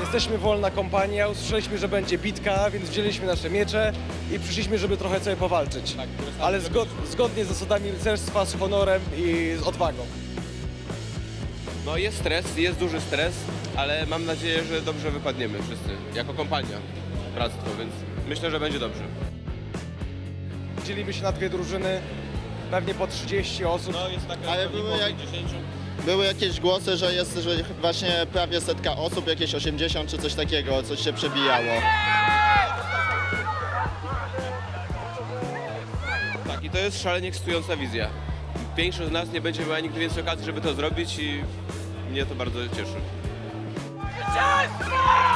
Jesteśmy wolna kompania, usłyszeliśmy, że będzie bitka, więc wzięliśmy nasze miecze i przyszliśmy, żeby trochę sobie powalczyć. Ale zgod, zgodnie z zasadami rycerstwa, z honorem i z odwagą. No jest stres, jest duży stres, ale mam nadzieję, że dobrze wypadniemy wszyscy, jako kompania, bractwo, więc myślę, że będzie dobrze. Dzielimy się na dwie drużyny, pewnie po 30 osób. No jest taka Ale były jak- 50. Były jakieś głosy, że jest że właśnie prawie setka osób, jakieś 80 czy coś takiego, coś się przebijało. Tak, i to jest szalenie ekscytująca wizja. Większość z nas nie będzie miała nigdy więcej okazji, żeby to zrobić i mnie to bardzo cieszy. Zwycięstwo!